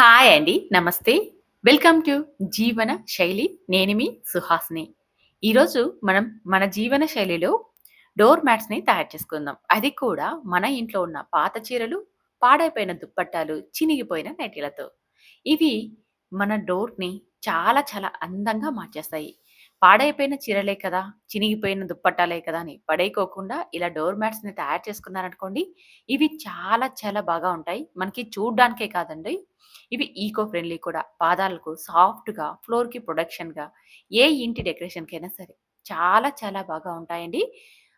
Hi అండి. నమస్తే. Welcome to జీవన శైలి. నేను మీ సుహాస్ని ఈరోజు మనం మన జీవన శైలిలో డోర్ మ్యాట్స్‌ని తయారు చేసుకుందాం. అది కూడా మన ఇంట్లో ఉన్న పాత చీరలు, పాడైపోయిన దుప్పట్టాలు, చినిగిపోయిన నైటీలతో. ఇవి మన డోర్‌ని చాలా చాలా అందంగా మార్చేస్తాయి. పాడైపోయిన చీరలే కదా! చినిగిపోయిన దుప్పట్టాలే కదా! అని పడైకోకుండా ఇలా డోర్ మ్యాట్స్‌ని తయారు చేసుకున్నారనుకోండి, ఇవి చాలా చాలా బాగా ఉంటాయి. మనకి చూడ్డానికే కాదండి, ఇవి ఈకో ఫ్రెండ్లీ కూడా. పాదాలకు సాఫ్ట్‌గా, ఫ్లోర్‌కి ప్రొడక్షన్గా ఏ ఇంటి డెకరేషన్‌కైనా సరే చాలా చాలా బాగా ఉంటాయండి.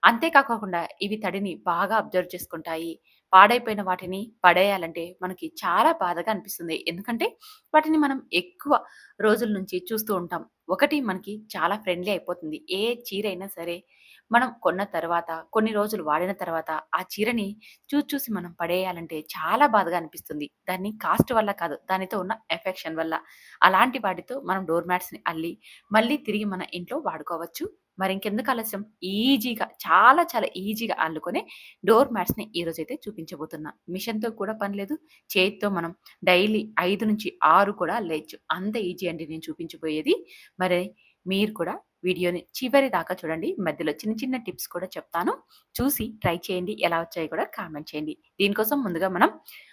అంతేకాకుండా ఇవి తడిని బాగా అబ్జర్వ్ చేసుకుంటాయి. పాడైపోయిన వాటిని పడేయాలంటే మనకి చాలా బాధగా అనిపిస్తుంది. ఎందుకంటే వాటిని మనం ఎక్కువ రోజుల నుంచి చూస్తూ ఉంటాం. ఒకటి మనకి చాలా ఫ్రెండ్లీ అయిపోతుంది. ఏ చీర అయినా సరే మనం కొన్న తర్వాత, కొన్ని రోజులు వాడిన తర్వాత ఆ చీరని చూసి చూసి మనం పడేయాలంటే చాలా బాధగా అనిపిస్తుంది. దాన్ని కాస్ట్ వల్ల కాదు, దానితో ఉన్న ఎఫెక్షన్ వల్ల. అలాంటి వాటితో మనం డోర్ మ్యాట్స్‌ని అల్లి, మళ్ళీ తిరిగి మన ఇంట్లో వాడుకోవచ్చు. మరింకెందుకు ఆలస్యం ఈజీగా చాలా చాలా ఈజీగా అల్లుకొని డోర్ మ్యాట్స్‌ని ఈరోజు అయితే చూపించబోతున్నా. మిషన్‌తో కూడా పని లేదు. చేతితో మనం డైలీ 5-6 కూడా లేచు అంత ఈజీ అండి నేను చూపించబోయేది. మరి మీరు కూడా వీడియోని చివరి దాకా చూడండి. మధ్యలో చిన్న చిన్న టిప్స్ కూడా చెప్తాను. చూసి ట్రై చేయండి. ఎలా వచ్చాయో కూడా కామెంట్ చేయండి. దీనికోసం ముందుగా మనం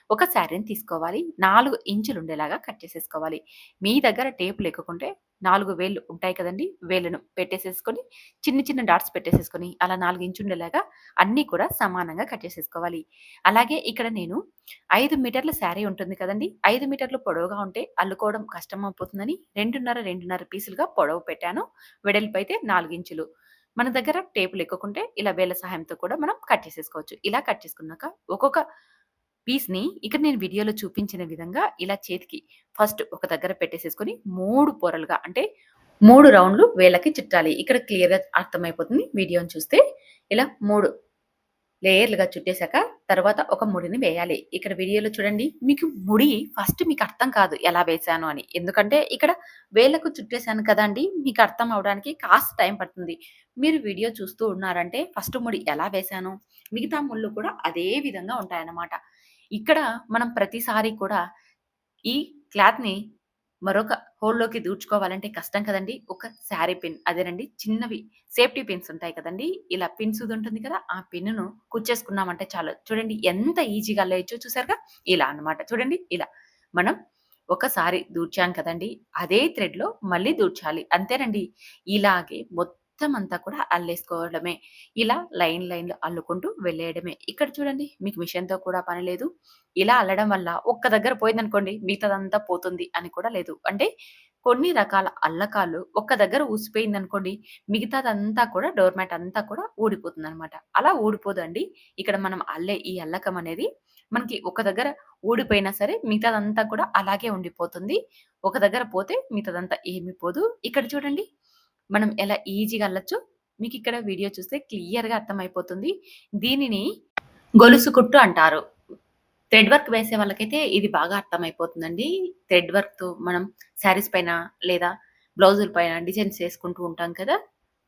ఒక శారీని తీసుకోవాలి. నాలుగు ఇంచులు ఉండేలాగా కట్ చేసేసుకోవాలి. మీ దగ్గర టేప్ లేకుంటే నాలుగు వేళ్ళు ఉంటాయి కదండీ! వేళ్ళను పెట్టేసేసుకొని చిన్న చిన్న డాట్స్ పెట్టేసేసుకొని అలా నాలుగు ఇంచు ఉండేలాగా అన్నీ కూడా సమానంగా కట్ చేసేసుకోవాలి. అలాగే ఇక్కడ నేను ఐదు మీటర్ల శారీ ఉంటుంది కదండీ! ఐదు మీటర్లు పొడవుగా ఉంటే అల్లుకోవడం కష్టమైపోతుందని 2:30, 2:30 పీసులుగా పొడవు పెట్టాను. వెడల్పు అయితే నాలుగు ఇంచులు. మన దగ్గర టేపులు ఎక్కుకుంటే ఇలా వేళ్ళ సహాయంతో కూడా మనం కట్ చేసేసుకోవచ్చు. ఇలా కట్ చేసుకున్నాక ఒక్కొక్క పీస్‌ని ఇక్కడ నేను వీడియోలో చూపించిన విధంగా ఇలా చేతికి ఫస్ట్ ఒక దగ్గర పెట్టేసేసుకొని మూడు పొరలుగా అంటే మూడు రౌండ్‌లు వేళ్ళకి చుట్టాలి. ఇక్కడ క్లియర్‌గా అర్థమైపోతుంది వీడియోని చూస్తే. ఇలా మూడు లేయర్‌లుగా చుట్టేసాక తర్వాత ఒక ముడిని వేయాలి. ఇక్కడ వీడియోలో చూడండి మీకు ముడి ఫస్ట్ మీకు అర్థం కాదు ఎలా వేశాను అని. ఎందుకంటే ఇక్కడ వేళ్ళకు చుట్టేసాను కదండీ! మీకు అర్థం అవ్వడానికి కాస్త టైం పడుతుంది. మీరు వీడియో చూస్తూ ఉన్నారంటే ఫస్ట్ ముడి ఎలా వేశాను, మిగతా ముళ్ళు కూడా అదే విధంగా ఉంటాయన్నమాట. ఇక్కడ మనం ప్రతిసారి కూడా ఈ క్లాత్‌ని మరొక హోల్‌లోకి దూర్చుకోవాలంటే కష్టం కదండి ఒక శారీ పిన్ అదేనండి చిన్నవి సేఫ్టీ పిన్స్ ఉంటాయి కదండి ఇలా పిన్స్ ఉంటుంది కదా! ఆ పిన్ను కుచ్చేసుకున్నామంటే చాలు. చూడండి ఎంత ఈజీగా లేచో చూసారుగా? ఇలా అన్నమాట. చూడండి ఇలా. మనం ఒకసారి దూర్చాం కదండి అదే థ్రెడ్‌లో మళ్ళీ దూర్చాలి. అంతేనండి. ఇలాగే మొత్తం మొత్తం అంతా కూడా అల్లేసుకోవడమే. ఇలా లైన్ లైన్‌లో అల్లుకుంటూ వెళ్ళేయడమే. ఇక్కడ చూడండి మీకు మిషన్‌తో కూడా పని లేదు. ఇలా అల్లడం వల్ల ఒక్క దగ్గర పోయిందనుకోండి మిగతాదంతా పోతుంది అని కూడా లేదు. అంటే కొన్ని రకాల అల్లకాలు ఒక్క దగ్గర ఊసిపోయిందనుకోండి మిగతాదంతా కూడా డోర్ మ్యాట్ అంతా కూడా ఊడిపోతుందనమాట. అలా ఊడిపోదండి. ఇక్కడ మనం అల్లే ఈ అల్లకం అనేది మనకి ఒక దగ్గర ఊడిపోయినా సరే మిగతాదంతా కూడా అలాగే ఉండిపోతుంది. ఒక దగ్గర పోతే మిగతాదంతా ఏమి పోదు. ఇక్కడ చూడండి మనం ఎలా ఈజీగా మీకు ఇక్కడ వీడియో చూస్తే క్లియర్‌గా అర్థమైపోతుంది. దీనిని గొలుసు కుట్టు అంటారు. థ్రెడ్ వర్క్ వేసే వాళ్ళకైతే ఇది బాగా అర్థమైపోతుందండి. థ్రెడ్ వర్క్‌తో మనం శారీస్ పైన లేదా బ్లౌజుల పైన డిజైన్స్ వేసుకుంటూ ఉంటాం కదా!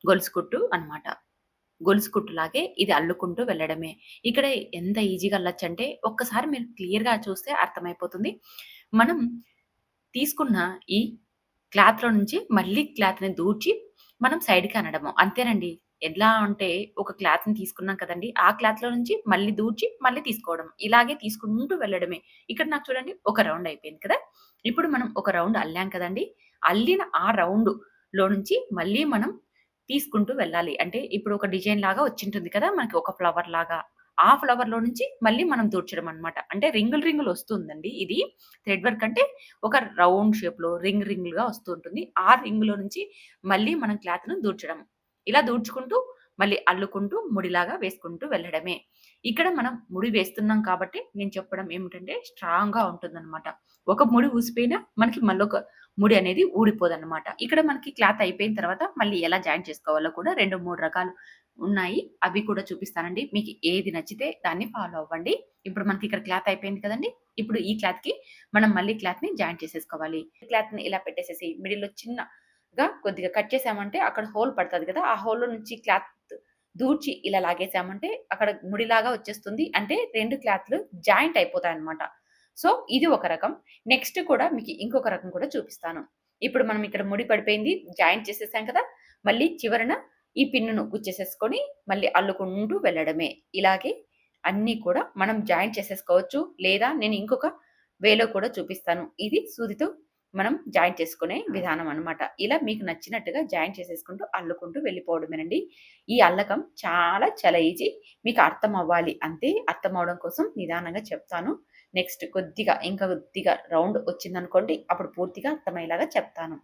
గొలుసు కుట్టు అన్నమాట. గొలుసు కుట్టులాగే ఇది అల్లుకుంటూ వెళ్ళడమే. ఇక్కడ ఎంత ఈజీగా అంటే ఒక్కసారి మీరు క్లియర్‌గా చూస్తే అర్థమైపోతుంది. మనం తీసుకున్న ఈ క్లాత్‌లో నుంచి మళ్ళీ క్లాత్‌ని దూర్చి మనం సైడ్‌కి అనడము. అంతేనండి. ఎలా అంటే ఒక క్లాత్‌ని తీసుకున్నాం కదండీ! ఆ క్లాత్‌లో నుంచి మళ్ళీ దూర్చి మళ్ళీ తీసుకోవడం. ఇలాగే తీసుకుంటూ వెళ్ళడమే. ఇక్కడ నాకు చూడండి ఒక రౌండ్ అయిపోయింది కదా! ఇప్పుడు మనం ఒక రౌండ్ అల్లాం కదండీ! అల్లిన ఆ రౌండ్‌లో నుంచి మళ్ళీ మనం తీసుకుంటూ వెళ్ళాలి. అంటే ఇప్పుడు ఒక డిజైన్ లాగా వచ్చింటుంది కదా! మనకి ఒక ఫ్లవర్ లాగా. ఆ ఫ్లవర్‌లో నుంచి మళ్ళీ మనం దూర్చడం అన్నమాట. అంటే రింగులు రింగులు వస్తుందండి ఇది. థ్రెడ్ వర్క్ అంటే ఒక రౌండ్ షేప్‌లో రింగ్ రింగులుగా వస్తూ ఉంటుంది. ఆ రింగులో నుంచి మళ్ళీ మనం క్లాత్‌ను దూర్చడం. ఇలా దూడ్చుకుంటూ మళ్ళీ అల్లుకుంటూ ముడిలాగా వేసుకుంటూ వెళ్ళడమే. ఇక్కడ మనం ముడి వేస్తున్నాం కాబట్టి నేను చెప్పడం ఏమిటంటే స్ట్రాంగ్‌గా ఉంటుందన్నమాట. ఒక ముడి ఊసిపోయినా మనకి మళ్ళొక ముడి అనేది ఊడిపోదన్నమాట. ఇక్కడ మనకి క్లాత్ అయిపోయిన తర్వాత మళ్ళీ ఎలా జాయిన్ చేసుకోవాలో కూడా 2, 3 రకాలు ఉన్నాయి. అవి కూడా చూపిస్తానండి. మీకు ఏది నచ్చితే దాన్ని ఫాలో అవ్వండి. ఇప్పుడు మనకి ఇక్కడ క్లాత్ అయిపోయింది కదండీ! ఇప్పుడు ఈ క్లాత్కి మనం మళ్ళీ క్లాత్‌ని జాయింట్ చేసేసుకోవాలి. క్లాత్‌ని ఇలా పెట్టేసేసి మిడిల్లో చిన్నగా కొద్దిగా కట్ చేసామంటే అక్కడ హోల్ పడుతుంది కదా! ఆ హోల్‌లో నుంచి క్లాత్ దూర్చి ఇలా లాగేసామంటే అక్కడ ముడిలాగా వచ్చేస్తుంది. అంటే రెండు క్లాత్‌లు జాయింట్ అయిపోతాయి అనమాట సో ఇది ఒక రకం. నెక్స్ట్ కూడా మీకు ఇంకొక రకం కూడా చూపిస్తాను. ఇప్పుడు మనం ఇక్కడ ముడి పడిపోయింది జాయింట్ చేసేసాం కదా! మళ్ళీ చివరన ఈ పిన్నును గుచ్చేసేసుకొని మళ్ళీ అల్లుకుంటూ వెళ్ళడమే. ఇలాగే అన్నీ కూడా మనం జాయింట్ చేసేసుకోవచ్చు. లేదా నేను ఇంకొక వేలో కూడా చూపిస్తాను. ఇది సూదితో మనం జాయింట్ చేసుకునే విధానం అనమాట. ఇలా మీకు నచ్చినట్టుగా జాయింట్ చేసేసుకుంటూ, అల్లుకుంటూ వెళ్ళిపోవడమేనండి. ఈ అల్లకం చాలా చాలా ఈజీ. మీకు అర్థం అవ్వాలి అంతే. అర్థం అవడం కోసం నిదానంగా చెప్తాను. నెక్స్ట్ కొద్దిగా ఇంకా కొద్దిగా రౌండ్ వచ్చిందనుకోండి, అప్పుడు పూర్తిగా అర్థమయ్యేలాగా చెప్తాను.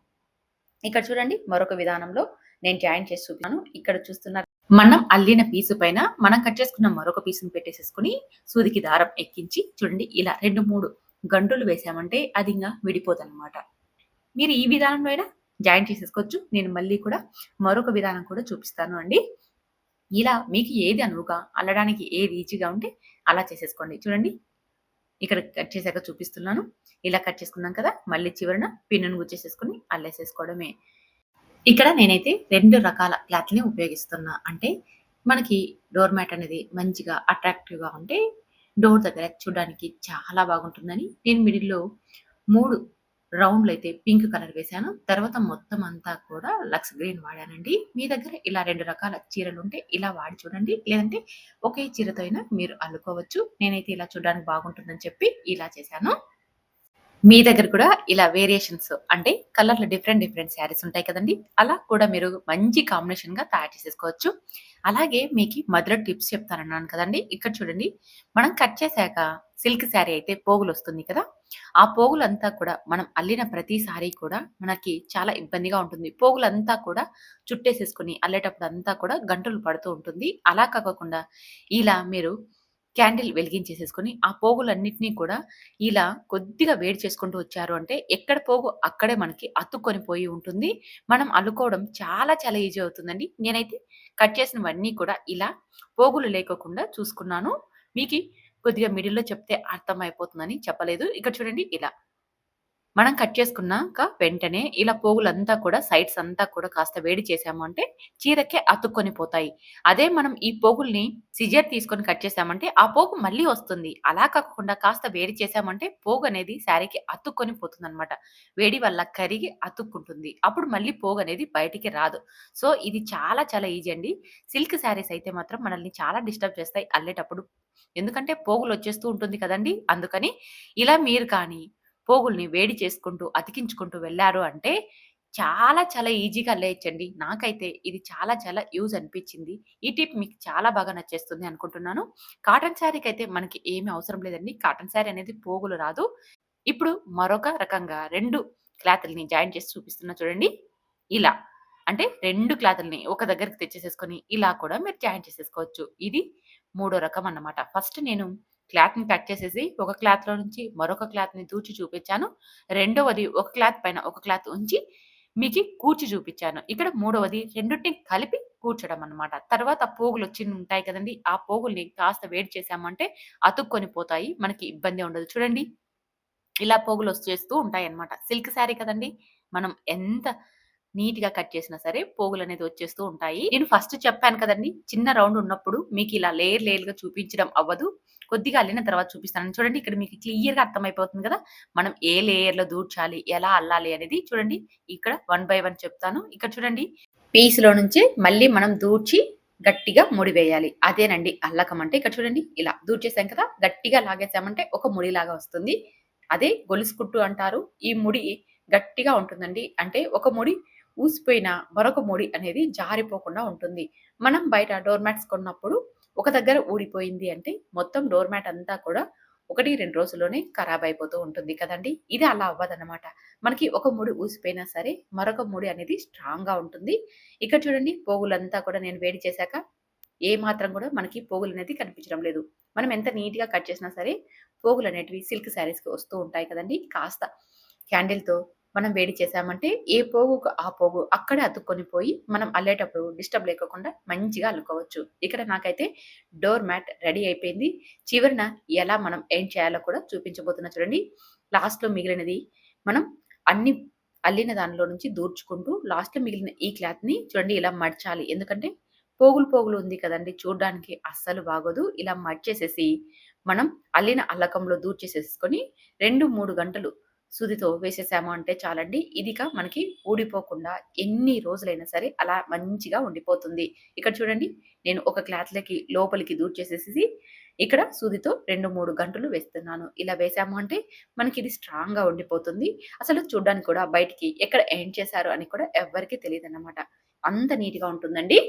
ఇక్కడ చూడండి మరొక విధానంలో నేను జాయిన్ చేసి చూపిస్తాను. ఇక్కడ చూస్తున్న మనం అల్లిన పీసు పైన మనం కట్ చేసుకున్న మరొక పీసును పెట్టేసేసుకుని సూదికి దారం ఎక్కించి చూడండి ఇలా రెండు మూడు గంటలు వేసామంటే అది ఇంకా విడిపోదనమాట. మీరు ఈ విధానంలో అయినా జాయిన్ చేసేసుకోవచ్చు. నేను మళ్ళీ కూడా మరొక విధానం కూడా చూపిస్తాను అండి. ఇలా మీకు ఏది అనువుగా, అల్లడానికి ఏది ఈజీగా ఉంటే అలా చేసేసుకోండి. చూడండి. ఇక్కడ కట్ చేశాక చూపిస్తున్నాను. ఇలా కట్ చేసుకున్నాం కదా! మళ్ళీ చివరన పిన్నును గుచ్చేసేసుకొని అల్లేసేసుకోవడమే. ఇక్కడ నేనైతే రెండు రకాల క్లాత్‌ని ఉపయోగిస్తున్నా. అంటే మనకి డోర్ మ్యాట్ అనేది మంచిగా అట్రాక్టివ్‌గా ఉంటే డోర్ దగ్గర చూడడానికి చాలా బాగుంటుందని నేను మిడిల్‌లో మూడు రౌండ్లు అయితే పింక్ కలర్ వేశాను. తర్వాత మొత్తం అంతా కూడా లక్స్ గ్రీన్ వాడానండి. మీ దగ్గర ఇలా రెండు రకాల చీరలు ఉంటే ఇలా వాడి చూడండి. లేదంటే ఒకే చీరతో అయినా మీరు అల్లుకోవచ్చు. నేనైతే ఇలా చూడడానికి బాగుంటుందని చెప్పి ఇలా చేశాను. మీ దగ్గర కూడా ఇలా వేరియేషన్స్ అంటే కలర్‌లు డిఫరెంట్ డిఫరెంట్ శారీస్ ఉంటాయి కదండీ! అలా కూడా మీరు మంచి కాంబినేషన్‌గా తయారు చేసేసుకోవచ్చు. అలాగే మీకు మధుర టిప్స్ చెప్తానన్నాను కదండి ఇక్కడ చూడండి. మనం కట్ చేశాక సిల్క్ శారీ అయితే పోగులు వస్తుంది కదా! ఆ పోగులంతా కూడా మనం అల్లిన ప్రతిసారి కూడా మనకి చాలా ఇబ్బందిగా ఉంటుంది. పోగులంతా కూడా చుట్టేసేసుకొని అల్లేటప్పుడు అంతా కూడా గంటలు పడుతూ ఉంటుంది. అలా కాకుండా ఇలా మీరు క్యాండిల్ వెలిగించేసేసుకొని ఆ పోగులన్నిటిని కూడా ఇలా కొద్దిగా వేడి చేసుకుంటూ వచ్చారు అంటే ఎక్కడ పోగు అక్కడే మనకి అతుక్కొని పోయి ఉంటుంది. మనం అల్లుకోవడం చాలా చాలా ఈజీ అవుతుందండి. నేనైతే కట్ చేసినవన్నీ కూడా ఇలా పోగులు లేకోకుండా చూసుకున్నాను. మీకు కొద్దిగా మిడిల్‌లో చెప్తే అర్థమైపోతుందని చెప్పలేదు. ఇక్కడ చూడండి ఇలా. మనం కట్ చేసుకున్నాక వెంటనే ఇలా పోగులంతా కూడా సైడ్స్ అంతా కూడా కాస్త వేడి చేసాము అంటే చీరకే అతుక్కొని పోతాయి. అదే మనం ఈ పోగుల్ని సిజర్ తీసుకొని కట్ చేసామంటే ఆ పోగు మళ్ళీ వస్తుంది. అలా కాకుండా కాస్త వేడి చేసామంటే పోగు అనేది శారీకి అతుక్కొని పోతుంది అనమాట వేడి వల్ల కరిగి అతుక్కుంటుంది. అప్పుడు మళ్ళీ పోగు అనేది బయటికి రాదు. సో, ఇది చాలా చాలా ఈజీ అండి. సిల్క్ శారీస్ అయితే మాత్రం మనల్ని చాలా డిస్టర్బ్ చేస్తాయి అల్లేటప్పుడు. ఎందుకంటే పోగులు వచ్చేస్తూ ఉంటుంది కదండీ! అందుకని ఇలా మీరు కానీ పోగుల్ని వేడి చేసుకుంటూ, అతికించుకుంటూ వెళ్ళారు అంటే చాలా చాలా ఈజీగా లేచండి నాకైతే ఇది చాలా చాలా యూజ్ అనిపించింది ఈ టిప్ మీకు చాలా బాగా నచ్చేస్తుంది అనుకుంటున్నాను. కాటన్ శారీకైతే మనకి ఏమి అవసరం లేదండి. కాటన్ శారీ అనేది పోగులు రాదు. ఇప్పుడు మరొక రకంగా రెండు క్లాతుల్ని జాయిన్ చేసి చూపిస్తున్నా చూడండి. ఇలా. అంటే రెండు క్లాతుల్ని ఒక దగ్గరికి తెచ్చేసేసుకొని ఇలా కూడా మీరు జాయిన్ చేసేసుకోవచ్చు. ఇది మూడో రకం అన్నమాట. ఫస్ట్ నేను క్లాత్‌ని కట్ చేసేసి ఒక క్లాత్‌లో నుంచి మరొక క్లాత్‌ని దూచి చూపించాను. రెండవది ఒక క్లాత్ పైన ఒక క్లాత్ ఉంచి మీకు కూర్చి చూపించాను. ఇక్కడ మూడవది రెండింటిని కలిపి కూర్చడం అన్నమాట. తర్వాత పోగులు వచ్చి ఉంటాయి కదండి ఆ పోగుల్ని కాస్త వేడి చేసామంటే అతుక్కొని పోతాయి. మనకి ఇబ్బంది ఉండదు. చూడండి. ఇలా పోగులు వచ్చేస్తూ ఉంటాయి అనమాట సిల్క్ శారీ కదండీ! మనం ఎంత నీట్గా కట్ చేసినా సరే పోగులు అనేది వచ్చేస్తూ ఉంటాయి. నేను ఫస్ట్ చెప్పాను కదండి చిన్న రౌండ్ ఉన్నప్పుడు మీకు ఇలా లేయర్ లేయర్‌గా చూపించడం అవ్వదు. కొద్దిగా అల్లిన తర్వాత చూపిస్తాను. చూడండి ఇక్కడ మీకు క్లియర్‌గా అర్థమైపోతుంది కదా! మనం ఏ లేయర్‌లో దూర్చాలి, ఎలా అల్లాలి అనేది చూడండి. ఇక్కడ వన్ బై వన్ చెప్తాను. ఇక్కడ చూడండి. పీస్‌లో నుంచి మళ్ళీ మనం దూర్చి గట్టిగా ముడి వేయాలి. అదేనండి అల్లకం అంటే. ఇక్కడ చూడండి ఇలా దూర్చేసాం కదా! గట్టిగా లాగేసామంటే ఒక ముడిలాగా వస్తుంది. అదే గొలుసుకుట్టు అంటారు. ఈ ముడి గట్టిగా ఉంటుందండి. అంటే ఒక ముడి ఊసిపోయిన మరొక ముడి అనేది జారిపోకుండా ఉంటుంది. మనం బయట డోర్ మ్యాట్స్ కొన్నప్పుడు ఒక దగ్గర ఊడిపోయింది అంటే మొత్తం డోర్ మ్యాట్ అంతా కూడా 1, 2 రోజుల్లోనే ఖరాబ్ అయిపోతూ ఉంటుంది కదండి ఇది అలా అవ్వదనమాట మనకి ఒక ముడి ఊసిపోయినా సరే మరొక ముడి అనేది స్ట్రాంగ్‌గా ఉంటుంది. ఇక్కడ చూడండి పోగులంతా కూడా నేను వేడి చేశాక ఏ మాత్రం కూడా మనకి పోగులు అనేది కనిపించడం లేదు. మనం ఎంత నీట్‌గా కట్ చేసినా సరే పోగులు అనేటివి సిల్క్ శారీస్‌కి వస్తూ ఉంటాయి కదండీ! కాస్త క్యాండిల్‌తో మనం వేడి చేసామంటే ఏ పోగుకు ఆ పోగు అక్కడే అతుక్కొని పోయి మనం అల్లేటప్పుడు డిస్టర్బ్ లేకోకుండా మంచిగా అల్లుకోవచ్చు. ఇక్కడ నాకైతే డోర్ మ్యాట్ రెడీ అయిపోయింది. చివరన ఎలా మనం ఏం చేయాలో కూడా చూపించబోతున్నా చూడండి. లాస్ట్‌లో మిగిలినది మనం అన్ని అల్లిన దానిలో నుంచి దూర్చుకుంటూ లాస్ట్‌లో మిగిలిన ఈ క్లాత్‌ని చూడండి ఇలా మడచాలి. ఎందుకంటే పోగులు పోగులు ఉంది కదండి చూడడానికి అస్సలు బాగోదు. ఇలా మడిచేసేసి మనం అల్లిన అల్లకంలో దూర్చేసేసుకొని 2, 3 గంటలు సూదితో వేసేసాము అంటే చాలండి. ఇదిక మనకి ఊడిపోకుండా ఎన్ని రోజులైనా సరే అలా మంచిగా ఉండిపోతుంది. ఇక్కడ చూడండి నేను ఒక క్లాత్‌లకి లోపలికి దూర్ చేసేసి ఇక్కడ సూదితో 2, 3 గంటలు వేస్తున్నాను. ఇలా వేసాము అంటే మనకి ఇది స్ట్రాంగ్‌గా ఉండిపోతుంది. అసలు చూడడానికి కూడా బయటికి ఎక్కడ ఎండ్ చేశారు అని కూడా ఎవ్వరికి తెలియదు అన్నమాట అంత నీట్‌గా ఉంటుందండి.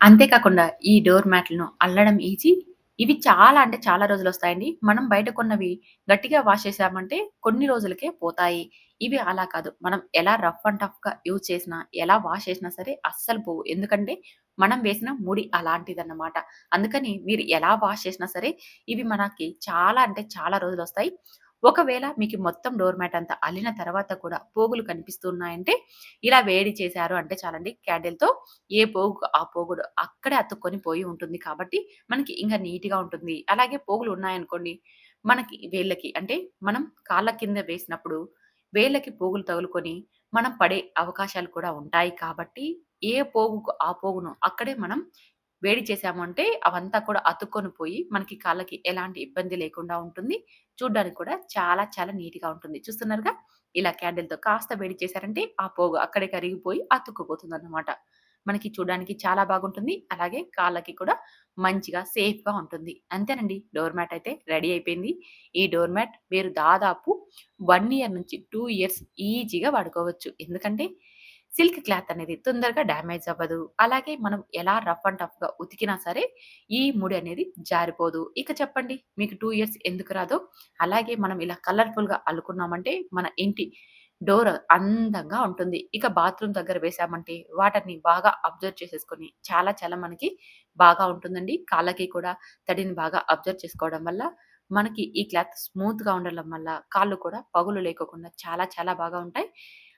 అంతేకాకుండా ఈ డోర్ మ్యాట్‌లను అల్లడం ఈజీ. ఇవి చాలా అంటే చాలా రోజులు వస్తాయండి. మనం బయట కొన్నవి గట్టిగా వాష్ చేసామంటే కొన్ని రోజులకే పోతాయి. ఇవి అలా కాదు. మనం ఎలా రఫ్ అండ్ టఫ్‌గా యూజ్ చేసినా, ఎలా వాష్ చేసినా సరే అస్సలు పోవు. ఎందుకంటే మనం వేసిన ముడి అలాంటిదన్నమాట. అందుకని మీరు ఎలా వాష్ చేసినా సరే ఇవి మనకి చాలా అంటే చాలా రోజులొస్తాయి. ఒకవేళ మీకు మొత్తం డోర్ మ్యాట్ అంతా అల్లిన తర్వాత కూడా పోగులు కనిపిస్తున్నాయంటే ఇలా వేడి చేశారు అంటే చాలండి క్యాండిల్‌తో ఏ పోగుకు ఆ పోగుడు అక్కడే అతుక్కొని పోయి ఉంటుంది కాబట్టి మనకి ఇంకా నీట్‌గా ఉంటుంది. అలాగే పోగులు ఉన్నాయనుకోండి మనకి వేళ్ళకి అంటే మనం కాళ్ళ కింద వేసినప్పుడు వేళ్ళకి పోగులు తగులుకొని మనం పడే అవకాశాలు కూడా ఉంటాయి కాబట్టి ఏ పోగుకు ఆ పోగును అక్కడే మనం వేడి చేశాము అంటే అవంతా కూడా అతుక్కొని పోయి మనకి కాళ్ళకి ఎలాంటి ఇబ్బంది లేకుండా ఉంటుంది. చూడ్డానికి కూడా చాలా చాలా నీట్‌గా ఉంటుంది. చూస్తున్నారుగా? ఇలా క్యాండిల్‌తో కాస్త వేడి చేశారంటే ఆ పోగు అక్కడే కరిగిపోయి అతుక్కుపోతుంది అన్నమాట మనకి చూడడానికి చాలా బాగుంటుంది. అలాగే కాళ్ళకి కూడా మంచిగా సేఫ్‌గా ఉంటుంది. అంతేనండి డోర్ మ్యాట్ అయితే రెడీ అయిపోయింది. ఈ డోర్ మ్యాట్ మీరు దాదాపు వన్ ఇయర్ నుంచి టూ ఇయర్స్ ఈజీగా వాడుకోవచ్చు. ఎందుకంటే సిల్క్ క్లాత్ అనేది తొందరగా డ్యామేజ్ అవ్వదు. అలాగే మనం ఎలా రఫ్ అండ్ టఫ్‌గా ఉతికినా సరే ఈ ముడి అనేది జారిపోదు. ఇక చెప్పండి మీకు టూ ఇయర్స్ ఎందుకు రాదో? అలాగే మనం ఇలా కలర్‌ఫుల్‌గా అల్లుకున్నామంటే మన ఇంటి డోర్ అందంగా ఉంటుంది. ఇక బాత్రూమ్ దగ్గర వేసామంటే వాటర్‌ని బాగా అబ్జర్వ్ చేసేసుకొని చాలా చాలా మనకి బాగా ఉంటుందండి. కాళ్ళకి కూడా తడిని బాగా అబ్జర్వ్ చేసుకోవడం వల్ల మనకి ఈ క్లాత్ స్మూత్‌గా ఉండడం వల్ల కాళ్ళు కూడా పగులు లేకోకుండా చాలా చాలా బాగా ఉంటాయి.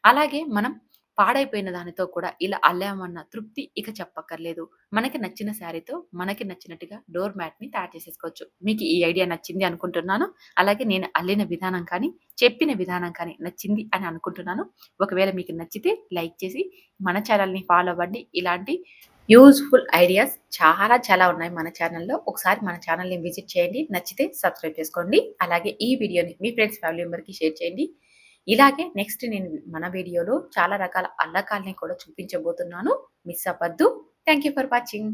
అలాగే మనం పాడైపోయిన దానితో కూడా ఇలా అల్లామన్న తృప్తి ఇక చెప్పక్కర్లేదు. మనకి నచ్చిన శారీతో మనకి నచ్చినట్టుగా డోర్ మ్యాట్‌ని తయారు చేసేసుకోవచ్చు. మీకు ఈ ఐడియా నచ్చింది అనుకుంటున్నాను. అలాగే నేను అల్లిన విధానం కానీ, చెప్పిన విధానం కానీ నచ్చింది అని అనుకుంటున్నాను. ఒకవేళ మీకు నచ్చితే లైక్ చేసి మన ఛానల్ని ఫాలో అవ్వండి. ఇలాంటి యూజ్‌ఫుల్ ఐడియాస్ చాలా చాలా ఉన్నాయి మన ఛానల్లో ఒకసారి మన ఛానల్ని విజిట్ చేయండి. నచ్చితే సబ్స్క్రైబ్ చేసుకోండి. అలాగే ఈ వీడియోని మీ ఫ్రెండ్స్, ఫ్యామిలీ మెంబర్‌కి షేర్ చేయండి. ఇలాగే నెక్స్ట్ నేను మన వీడియోలో చాలా రకాల అల్లకాల్ని కూడా చూపించబోతున్నాను. మిస్ అవ్వద్దు. Thank you for watching.